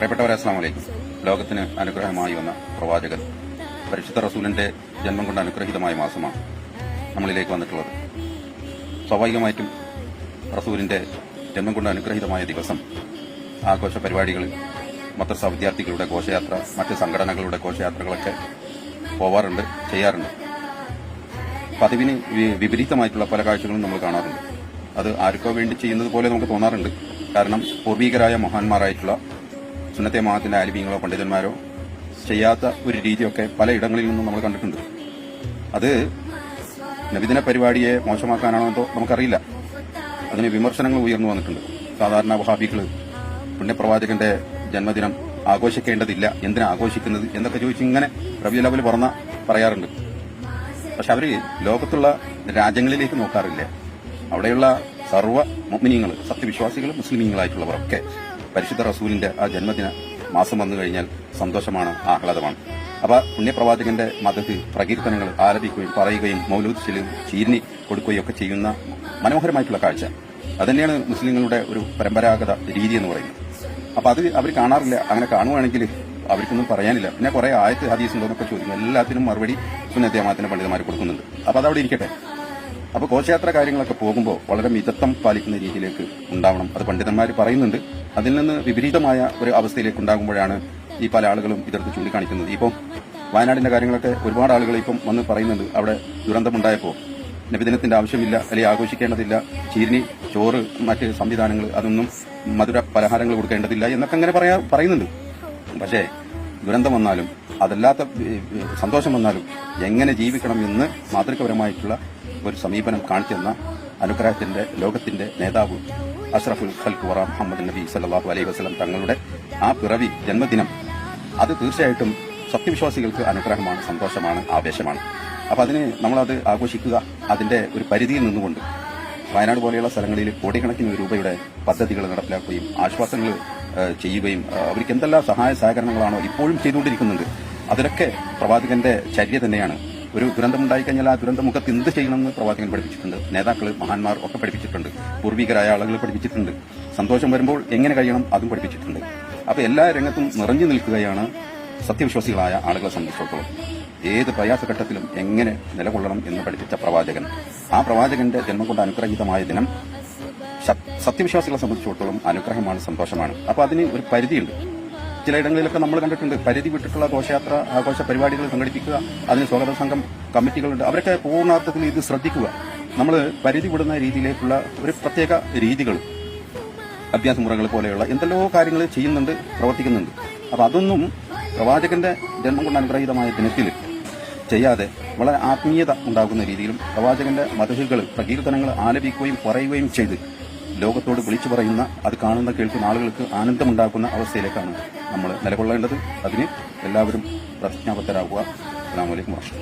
പ്രിയപ്പെട്ടവരെ അസ്ലാം വലൈക്കും ലോകത്തിന് അനുഗ്രഹമായി വന്ന പ്രവാചകൻ പരിശുദ്ധ റസൂലിന്റെ ജന്മം കൊണ്ട് അനുഗ്രഹീതമായ മാസമാണ് നമ്മളിലേക്ക് വന്നിട്ടുള്ളത്. സ്വാഭാവികമായിട്ടും റസൂലിന്റെ ജന്മം കൊണ്ട് അനുഗ്രഹീതമായ ദിവസം ആഘോഷ പരിപാടികൾ മദ്രസ വിദ്യാർത്ഥികളുടെ ഘോഷയാത്ര മറ്റ് സംഘടനകളുടെ ഘോഷയാത്രകളൊക്കെ പോവാറുണ്ട് ചെയ്യാറുണ്ട്. പതിവിന് വിപരീതമായിട്ടുള്ള പല കാഴ്ചകളും നമ്മൾ കാണാറുണ്ട്. അത് ആർക്കോ വേണ്ടി ചെയ്യുന്നത് പോലെ നമുക്ക് തോന്നാറുണ്ട്. കാരണം പൂർവീകരായ മഹാന്മാരായിട്ടുള്ള സുന്നത്തെ മഹാത്തിന്റെ ആലിമീങ്ങളോ പണ്ഡിതന്മാരോ ചെയ്യാത്ത ഒരു രീതിയൊക്കെ പലയിടങ്ങളിൽ നിന്നും നമ്മൾ കണ്ടിട്ടുണ്ട്. അത് നബിദിന പരിപാടിയെ മോശമാക്കാനാണോ നമുക്കറിയില്ല. അതിന് വിമർശനങ്ങൾ ഉയർന്നു വന്നിട്ടുണ്ട്. സാധാരണ വഹാബികൾ പുണ്യപ്രവാചകന്റെ ജന്മദിനം ആഘോഷിക്കേണ്ടതില്ല എന്തിനാ ആഘോഷിക്കുന്നത് എന്നൊക്കെ ചോദിച്ച് ഇങ്ങനെ റബി ലെവൽ പറഞ്ഞ പറയാറുണ്ട്. പക്ഷെ അവർ ലോകത്തുള്ള രാജ്യങ്ങളിലേക്ക് നോക്കാറില്ല. അവിടെയുള്ള സർവ മുഗ്മിനീങ്ങൾ സത്യവിശ്വാസികൾ മുസ്ലിമീങ്ങളായിട്ടുള്ളവർ ഒക്കെ പരിശുദ്ധ റസൂലിന്റെ ആ ജന്മദിന മാസം വന്നു കഴിഞ്ഞാൽ സന്തോഷമാണ് ആഹ്ലാദമാണ്. അപ്പൊ പുണ്യപ്രവാചകന്റെ മതത്തിൽ പ്രകീർത്തനങ്ങൾ ആലപിക്കുകയും പറയുകയും മൗലൂദ് ചെലവ് ചീരിനി കൊടുക്കുകയും ഒക്കെ ചെയ്യുന്ന മനോഹരമായിട്ടുള്ള കാഴ്ച. അതുതന്നെയാണ് മുസ്ലിങ്ങളുടെ ഒരു പരമ്പരാഗത രീതി എന്ന് പറയുന്നത്. അപ്പൊ അത് അവർ കാണാറില്ല. അങ്ങനെ കാണുവാണെങ്കിൽ അവർക്കൊന്നും പറയാനില്ല. പിന്നെ കുറെ ആയത്ത് ഹദീസ് എന്തോന്നൊക്കെ ചോദിക്കും എല്ലാത്തിനും മറുപടി സുന്നത്യമാത്തിന് പണ്ഡിതന്മാർ കൊടുക്കുന്നുണ്ട്. അപ്പൊ അതവിടെ ഇരിക്കട്ടെ. അപ്പൊ ഘോഷയാത്ര കാര്യങ്ങളൊക്കെ പോകുമ്പോൾ വളരെ മിതത്വം പാലിക്കുന്ന രീതിയിലേക്ക് ഉണ്ടാവണം. അത് പണ്ഡിതന്മാർ പറയുന്നുണ്ട്. അതിൽ നിന്ന് വിപരീതമായ ഒരു അവസ്ഥയിലേക്ക് ഉണ്ടാകുമ്പോഴാണ് ഈ പല ആളുകളും ഇതെടുത്ത് ചൂണ്ടിക്കാണിക്കുന്നത്. ഇപ്പോൾ വയനാടിന്റെ കാര്യങ്ങളൊക്കെ ഒരുപാട് ആളുകൾ ഇപ്പം വന്ന് പറയുന്നുണ്ട്. അവിടെ ദുരന്തമുണ്ടായപ്പോൾ നബിദിനത്തിന്റെ ആവശ്യമില്ല അല്ലെങ്കിൽ ആഘോഷിക്കേണ്ടതില്ല ചീരിനി ചോറ് മറ്റ് സംവിധാനങ്ങൾ അതൊന്നും മധുര പലഹാരങ്ങൾ കൊടുക്കേണ്ടതില്ല എന്നൊക്കെ അങ്ങനെ പറയാ പറയുന്നുണ്ട്. പക്ഷേ ദുരന്തം വന്നാലും അതല്ലാത്ത സന്തോഷം വന്നാലും എങ്ങനെ ജീവിക്കണം എന്ന് മാതൃകപരമായിട്ടുള്ള ഒരു സമീപനം കാണിച്ചെന്ന അനുഗ്രഹത്തിന്റെ ലോകത്തിന്റെ നേതാവ് അഷ്റഫുൽ ഖൽക്ക് വറ മുഹമ്മദ് നബി സല്ലാഹു അലൈഹി വസ്ലം തങ്ങളുടെ ആ പിറവി ജന്മദിനം അത് തീർച്ചയായിട്ടും സത്യവിശ്വാസികൾക്ക് അനുഗ്രഹമാണ് സന്തോഷമാണ് ആവേശമാണ്. അപ്പൊ അതിന് നമ്മളത് ആഘോഷിക്കുക അതിന്റെ ഒരു പരിധിയിൽ നിന്നുകൊണ്ട് വയനാട് പോലെയുള്ള സ്ഥലങ്ങളിൽ കോടിക്കണക്കിന് രൂപയുടെ പദ്ധതികൾ നടപ്പിലാക്കുകയും ആശ്വാസങ്ങൾ ചെയ്യുകയും അവർക്ക് എന്തെല്ലാം സഹായ സഹകരണങ്ങളാണോ ഇപ്പോഴും ചെയ്തുകൊണ്ടിരിക്കുന്നുണ്ട് അതിലൊക്കെ പ്രവാചകന്റെ ചര്യ തന്നെയാണ്. ഒരു ദുരന്തമുണ്ടായി കഴിഞ്ഞാൽ ആ ദുരന്തമുഖത്ത് എന്ത് ചെയ്യണമെന്ന് പ്രവാചകൻ പഠിപ്പിച്ചിട്ടുണ്ട്. നേതാക്കൾ മഹാന്മാർ ഒക്കെ പഠിപ്പിച്ചിട്ടുണ്ട്. പൂർവികരായ ആളുകൾ പഠിപ്പിച്ചിട്ടുണ്ട്. സന്തോഷം വരുമ്പോൾ എങ്ങനെ കഴിയണം അതും പഠിപ്പിച്ചിട്ടുണ്ട്. അപ്പൊ എല്ലാ രംഗത്തും നിറഞ്ഞു നിൽക്കുകയാണ് സത്യവിശ്വാസികളായ ആളുകളെ സംബന്ധിച്ചിടത്തോളം. ഏത് പ്രയാസഘട്ടത്തിലും എങ്ങനെ നിലകൊള്ളണം എന്ന് പഠിപ്പിച്ച പ്രവാചകൻ. ആ പ്രവാചകന്റെ ജന്മം കൊണ്ട് അനുഗ്രഹീതമായ ദിനം സത്യവിശ്വാസികളെ സംബന്ധിച്ചിടത്തോളം അനുഗ്രഹമാണ് സന്തോഷമാണ്. അപ്പൊ അതിന് ഒരു പരിധിയുണ്ട്. ചിലയിടങ്ങളിലൊക്കെ നമ്മൾ കണ്ടിട്ടുണ്ട് പരിധി വിട്ടിട്ടുള്ള ഘോഷയാത്ര ആഘോഷ പരിപാടികൾ സംഘടിപ്പിക്കുക അതിന് സ്വാഗത സംഘം കമ്മിറ്റികളുണ്ട്. അവരൊക്കെ പൂർണാർത്ഥത്തിൽ ഇത് ശ്രദ്ധിക്കുക. നമ്മൾ പരിധി വിടുന്ന രീതിയിലേക്കുള്ള ഒരു പ്രത്യേക രീതികൾ അഭ്യാസ മുറകൾ പോലെയുള്ള എന്തെല്ലോ കാര്യങ്ങൾ ചെയ്യുന്നുണ്ട് പ്രവർത്തിക്കുന്നുണ്ട്. അപ്പോൾ അതൊന്നും പ്രവാചകന്റെ ജന്മം കൊണ്ട് അനുഗ്രഹീതമായ ദിനത്തിൽ ചെയ്യാതെ വളരെ ആത്മീയത ഉണ്ടാകുന്ന രീതിയിലും പ്രവാചകന്റെ മതഹുകൾ പ്രകീർത്തനങ്ങൾ ആലപിക്കുകയും പറയുകയും ചെയ്ത് ലോകത്തോട് വിളിച്ചു പറയുന്ന അത് കാണുന്ന കേൾക്കുന്ന ആളുകൾക്ക് ആനന്ദമുണ്ടാക്കുന്ന അവസ്ഥയിലേക്കാണ് നമ്മൾ നിലകൊള്ളേണ്ടത്. അതിന് എല്ലാവരും പ്രതിജ്ഞാബദ്ധരാകുക അസ്സാം വലൈക്കും വർഷം